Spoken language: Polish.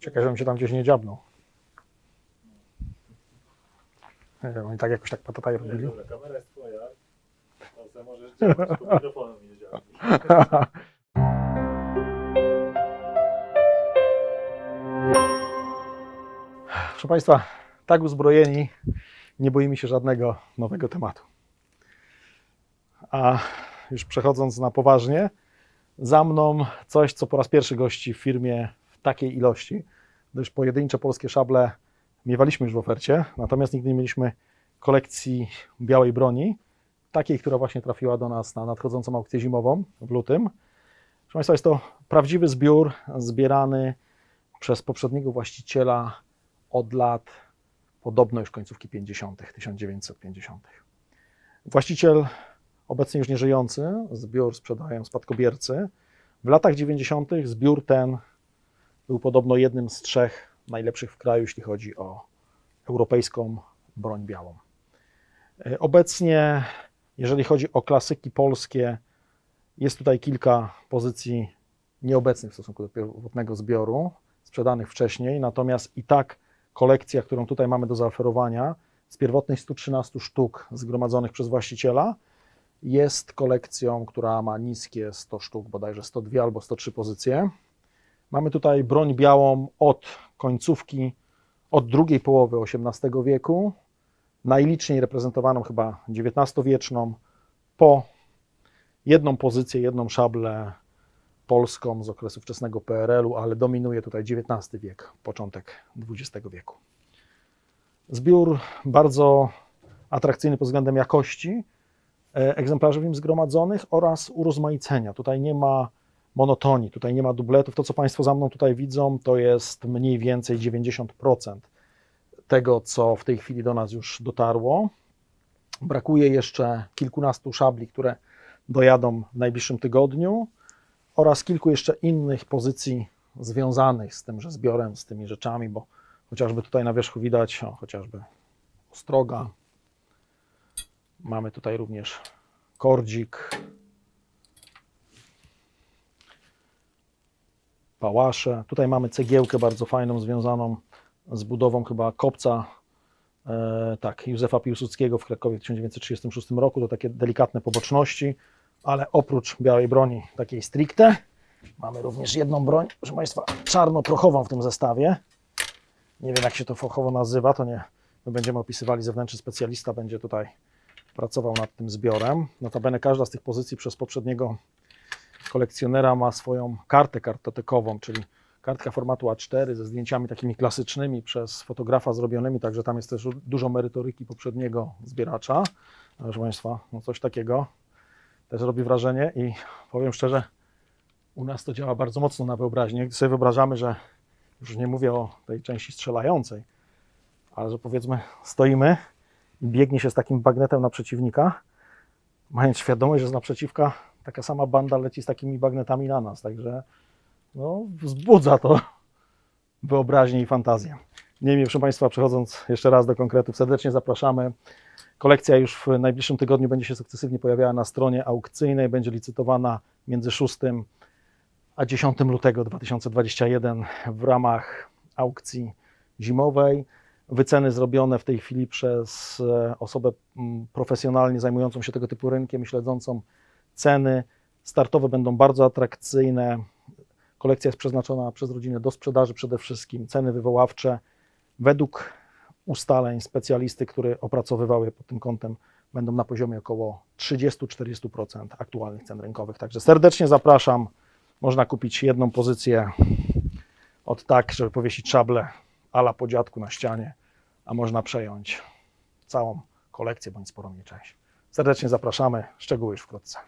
Czekaj, żebym się tam gdzieś nie dziabnął. Nie wiem, oni tak jakoś tak patataj Nie, robili. dobra, kamera jest twoja. To możesz działać, tylko mikrofonem nie działa. Proszę Państwa, tak uzbrojeni, nie boimy się żadnego nowego tematu. A już przechodząc na poważnie, za mną coś, co po raz pierwszy gości w firmie takiej ilości, gdyż pojedyncze polskie szable miewaliśmy już w ofercie, natomiast nigdy nie mieliśmy kolekcji białej broni, takiej, która właśnie trafiła do nas na nadchodzącą aukcję zimową w lutym. Proszę Państwa, jest to prawdziwy zbiór zbierany przez poprzedniego właściciela od lat podobno już końcówki 50., 1950. Właściciel, obecnie już nieżyjący, zbiór sprzedają spadkobiercy. W latach 90. zbiór ten był podobno jednym z trzech najlepszych w kraju, jeśli chodzi o europejską broń białą. E, Obecnie, jeżeli chodzi o klasyki polskie, jest tutaj kilka pozycji nieobecnych w stosunku do pierwotnego zbioru, sprzedanych wcześniej, natomiast i tak kolekcja, którą tutaj mamy do zaoferowania, z pierwotnych 113 sztuk zgromadzonych przez właściciela, jest kolekcją, która ma niskie 100 sztuk, bodajże 102 albo 103 pozycje. Mamy tutaj broń białą od końcówki, od drugiej połowy XVIII wieku, najliczniej reprezentowaną chyba XIX-wieczną, po jedną pozycję, jedną szablę polską z okresu wczesnego PRL-u, ale dominuje tutaj XIX wiek, początek XX wieku. Zbiór bardzo atrakcyjny pod względem jakości e, egzemplarzy w nim zgromadzonych oraz urozmaicenia. Tutaj nie ma monotonii, tutaj nie ma dubletów. To, co Państwo za mną tutaj widzą, to jest mniej więcej 90% tego, co w tej chwili do nas już dotarło. Brakuje jeszcze kilkunastu szabli, które dojadą w najbliższym tygodniu oraz kilku jeszcze innych pozycji związanych z tymże zbiorem, z tymi rzeczami, bo chociażby tutaj na wierzchu widać, o, chociażby ostroga. Mamy tutaj również kordzik, pałasze. Tutaj mamy cegiełkę bardzo fajną, związaną z budową chyba kopca e, tak, Józefa Piłsudskiego w Krakowie w 1936 roku. To takie delikatne poboczności, ale oprócz białej broni takiej stricte, mamy również jedną broń, proszę Państwa, czarno-prochową w tym zestawie. Nie wiem, jak się to fachowo nazywa, to nie my będziemy opisywali, zewnętrzny specjalista będzie tutaj pracował nad tym zbiorem. Notabene każda z tych pozycji przez poprzedniego kolekcjonera ma swoją kartę kartotekową, czyli kartka formatu A4 ze zdjęciami takimi klasycznymi przez fotografa zrobionymi, także tam jest też dużo merytoryki poprzedniego zbieracza. Proszę Państwa, no coś takiego też robi wrażenie i powiem szczerze, u nas to działa bardzo mocno na wyobraźnię. Gdy sobie wyobrażamy, że już nie mówię o tej części strzelającej, ale że powiedzmy stoimy i biegnie się z takim bagnetem na przeciwnika, mając świadomość, że z naprzeciwka taka sama banda leci z takimi bagnetami na nas, także no, wzbudza to wyobraźnię i fantazję. Niemniej, proszę Państwa, przechodząc jeszcze raz do konkretów, serdecznie zapraszamy. Kolekcja już w najbliższym tygodniu będzie się sukcesywnie pojawiała na stronie aukcyjnej, będzie licytowana między 6 a 10 lutego 2021 w ramach aukcji zimowej. Wyceny zrobione w tej chwili przez e, osobę mm, profesjonalnie zajmującą się tego typu rynkiem, śledzącą ceny. Startowe będą bardzo atrakcyjne. Kolekcja jest przeznaczona przez rodzinę do sprzedaży przede wszystkim. Ceny wywoławcze według ustaleń specjalisty, który opracowywał je pod tym kątem, będą na poziomie około 30-40% aktualnych cen rynkowych. Także serdecznie zapraszam. Można kupić jedną pozycję od tak, żeby powiesić szablę ala po dziadku na ścianie, a można przejąć całą kolekcję bądź sporą jej część. Serdecznie zapraszamy. Szczegóły już wkrótce.